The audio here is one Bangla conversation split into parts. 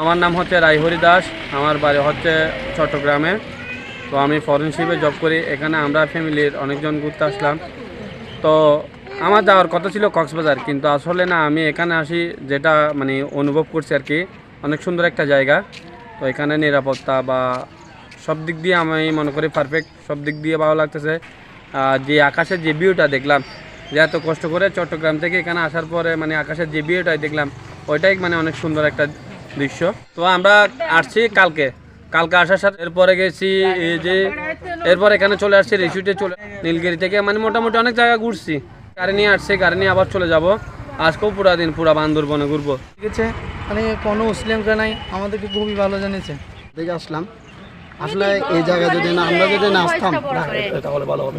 আমার নাম হচ্ছে রাইহরি দাস, আমার বাড়ি হচ্ছে চট্টগ্রামে। তো আমি ফরেনশিপে জব করি, এখানে আমরা ফ্যামিলির অনেকজন ঘুরতে আসলাম। তো আমার যাওয়ার কথা ছিল কক্সবাজার, কিন্তু আসলে না, আমি এখানে আসি যেটা মানে অনুভব করছি আর কি, অনেক সুন্দর একটা জায়গা। তো এখানে নিরাপত্তা বা সব দিক দিয়ে আমি মনে করি পারফেক্ট সব দিক দিয়ে ভালো লাগতেছে। আর যে আকাশের যে ভিউটা দেখলাম, যে এত কষ্ট করে চট্টগ্রাম থেকে এখানে আসার পরে মানে আকাশের যে ভিউটাই দেখলাম, ওইটাই মানে অনেক সুন্দর একটা দৃশ্য তো আমরা আসছি কালকে। কালকে আসার সাথে এরপরে গেছি এই যে এরপর এখানে চলে আসছি রিসুটে চলে নীলগিরি থেকে। মানে মোটামুটি অনেক জায়গা ঘুরছি। গাড়ি নিয়ে আসছি গাড়ি নিয়ে আবার চলে যাব। আজকেও পুরা দিন পুরা বান্দরবনে ঘুরবো। ঠিক আছে? মানে কোনো অসুবিধা নাই আমাদেরকে খুবই ভালো জানিয়েছে। দেখে আসলাম। আসলে এই জায়গায় যদি না, আমরা যদি না আসতাম,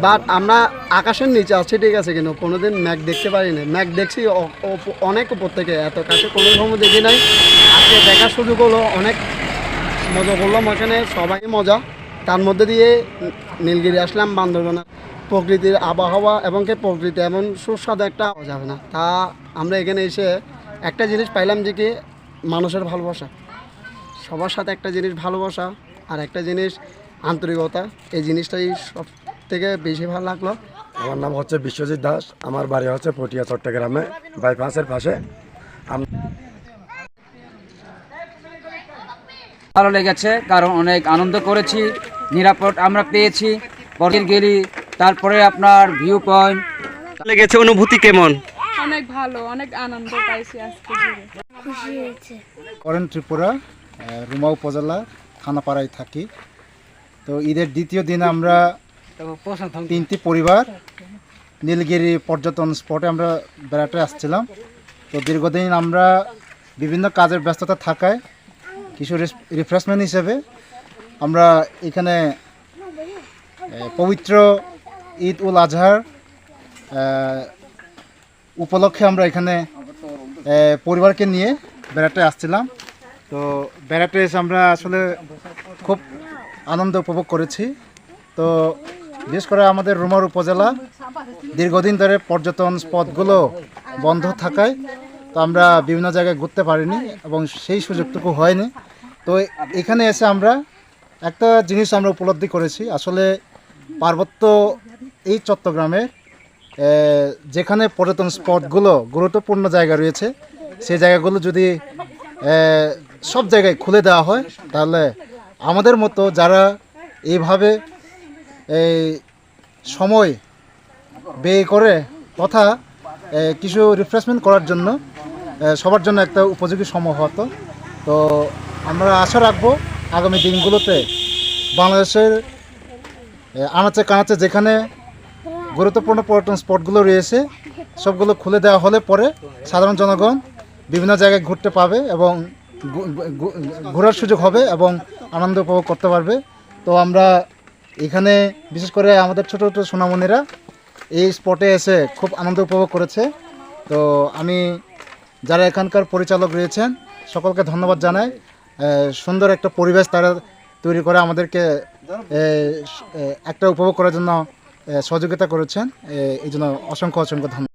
বাট আমরা আকাশের নিচে আছি, ঠিক আছে, কিন্তু কোনোদিন ম্যাক দেখতে পারিনি। ম্যাক দেখছি অনেক উপর থেকে, এত কাছে কোনো সময় দেখি নাই। আজকে দেখার সুযোগ হলো, অনেক মজা করলাম ওখানে, সবাই মজা। তার মধ্যে দিয়ে নীলগিরি আসলাম, বান্দরবানা। প্রকৃতির আবহাওয়া এবং কি প্রকৃতি এমন সুস্বাদু একটা পাওয়া যাবে না। তা আমরা এখানে এসে একটা জিনিস পাইলাম যে কি, মানুষের ভালোবাসা। সবার সাথে একটা জিনিস ভালোবাসা। আর একটা জিনিস আন্তরিকতা এই জিনিসটাই সব থেকে বেশি ভালো লাগল। আমার নাম হচ্ছে বিশ্বজিৎ দাস আমার বাড়ি হচ্ছে পটিয়া চট্টগ্রামে বাইপাসের পাশে। ভালো লেগেছে কারণ অনেক আনন্দ করেছি নিরাপদ আমরা পেয়েছি পরের গেলি তারপরে আপনার ভিউ পয়েন্ট লেগেছে অনুভূতি কেমন? অনেক ভালো অনেক আনন্দ পাইছি আজকে। ঘুরে করেন ত্রিপুরা রুমা উপজেলা থানাপাড়ায় থাকি। তো ঈদের দ্বিতীয় দিনে আমরা তিনটি পরিবার নীলগিরি পর্যটন স্পটে আমরা বেড়াতে আসছিলাম। তো দীর্ঘদিন আমরা বিভিন্ন কাজের ব্যস্ততা থাকায় কিছু রিফ্রেশমেন্ট হিসেবে আমরা এখানে পবিত্র ঈদ উল আজহার উপলক্ষে আমরা এখানে পরিবারকে নিয়ে বেড়াতে আসছিলাম। তো বেড়াতে এসে আমরা আসলে খুব আনন্দ উপভোগ করেছি। তো বিশেষ করে আমাদের রুমার উপজেলা, দীর্ঘদিন ধরে পর্যটন স্পটগুলো বন্ধ থাকায় তো আমরা বিভিন্ন জায়গায় ঘুরতে পারিনি এবং সেই সুযোগটুকু হয়নি। তো এখানে এসে আমরা একটা জিনিস আমরা উপলব্ধি করেছি, আসলে পার্বত্য এই চট্টগ্রামে যেখানে পর্যটন স্পটগুলো গুরুত্বপূর্ণ জায়গা রয়েছে, সেই জায়গাগুলো যদি সব জায়গায় খুলে দেওয়া হয়। তাহলে আমাদের মতো যারা এইভাবে এই সময় ব্যয় করে তথা কিছু রিফ্রেশমেন্ট করার জন্য সবার জন্য একটা উপযোগী সময় হতো। তো আমরা আশা রাখব আগামী দিনগুলোতে বাংলাদেশের আনাচে কানাচে যেখানে গুরুত্বপূর্ণ পর্যটন স্পটগুলো রয়েছে, সবগুলো খুলে দেওয়া হলে পরে সাধারণ জনগণ বিভিন্ন জায়গায় ঘুরতে পাবে এবং ঘোরার সুযোগ হবে এবং আনন্দ উপভোগ করতে পারবে। তো আমরা এখানে, বিশেষ করে আমাদের ছোটো ছোটো সোনামণিরা এই স্পটে এসে খুব আনন্দ উপভোগ করেছে। তো আমি, যারা এখানকার পরিচালক রয়েছেন, সকলকে ধন্যবাদ জানাই। সুন্দর একটা পরিবেশ তারা তৈরি করে আমাদেরকে একটা উপভোগ করার জন্য সহযোগিতা করেছেন। এই জন্য অসংখ্য অসংখ্য ধন্যবাদ।